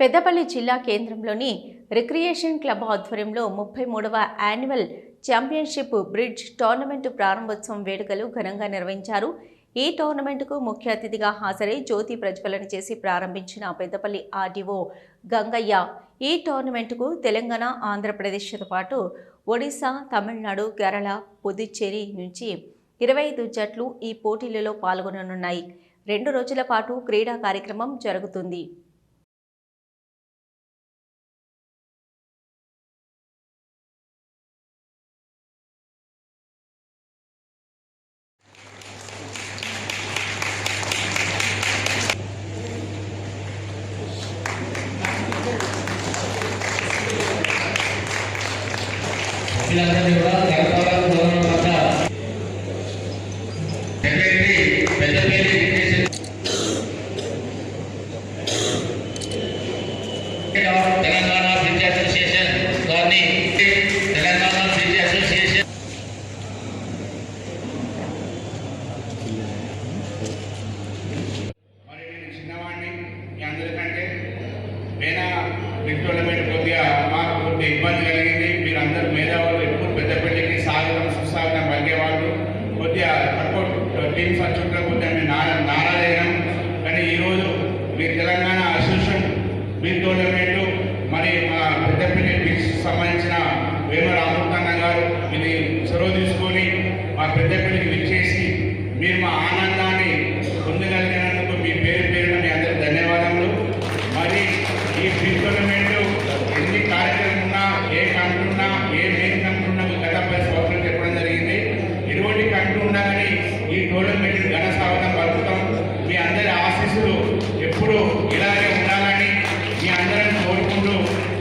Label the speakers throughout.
Speaker 1: పెద్దపల్లి జిల్లా కేంద్రంలోని recreation club ఆధ్వర్యంలో ముప్పై మూడవ యాన్యువల్ ఛాంపియన్షిప్ బ్రిడ్జ్ టోర్నమెంటు ప్రారంభోత్సవం వేడుకలు ఘనంగా నిర్వహించారు. ఈ టోర్నమెంటుకు ముఖ్య అతిథిగా హాజరై జ్యోతి ప్రజ్వలన చేసి ప్రారంభించిన పెద్దపల్లి ఆర్డీఓ గంగయ్య ఈ టోర్నమెంటుకు తెలంగాణ ఆంధ్రప్రదేశ్తో పాటు ఒడిశా తమిళనాడు కేరళ పుదుచ్చేరి నుంచి ఇరవై ఐదు జట్లు ఈ పోటీలలో పాల్గొననున్నాయి. రెండు రోజుల పాటు క్రీడా కార్యక్రమం జరుగుతుంది.
Speaker 2: వీళ్ళందరినీ కూడా కరతాళాలు secretary Peddapalli Telangana association Telangana association
Speaker 3: మరి నేను చిన్నవాడిని మీ అందరికంటే కొద్దిగా మాకు కొద్దిగా ఇబ్బంది కలిగింది. మీరు అందరూ మేధావు ఎప్పుడు పెద్దపల్లికి సాగడం సుస్వాగతం పలికేవాళ్ళు కొద్దిగా తక్కువ టీమ్స్ వచ్చుంటే కొద్దిగా మేము నారా నారాయణం కానీ ఈరోజు మీరు తెలంగాణ అసోసియేషన్ మీ టోర్నమెంట్ మరి మా పెద్దపల్లి బీచ్ సంబంధించిన వేమ రామకృష్ణ గారు ఇది చొరవ తీసుకొని మా పెద్దపల్లికి విచ్చేసి మీరు మా ఆనందాన్ని పొందగలిగినందుకు మీ పేరు పేరున మీ అందరికి ధన్యవాదములు. మరి ఈ బీచ్ టోర్నమెంట్ ఎన్ని కార్యక్రమం ఉన్నా ఏ కంటున్నా ఏ ఈ టోర్నమెంట్ ఘన స్వాగతం పలుకుతాం. మీ అందరి ఆశీస్సులు ఎప్పుడూ ఇలాగే ఉండాలని మీ అందరిని కోరుకుంటూ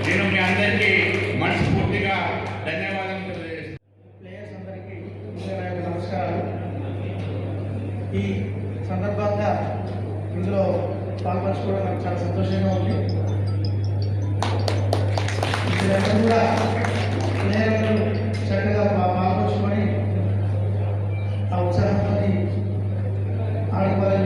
Speaker 3: నేను మీ అందరికీ మనస్ఫూర్తిగా ధన్యవాదాలు
Speaker 4: ప్లేయర్స్ అందరికీ నమస్కారాలు. ఈ సందర్భంగా ఇందులో పాల్పంచుకోవడం నాకు చాలా సంతోషంగా ఉంది. మీరందరూ కూడా ప్లేయర్లు I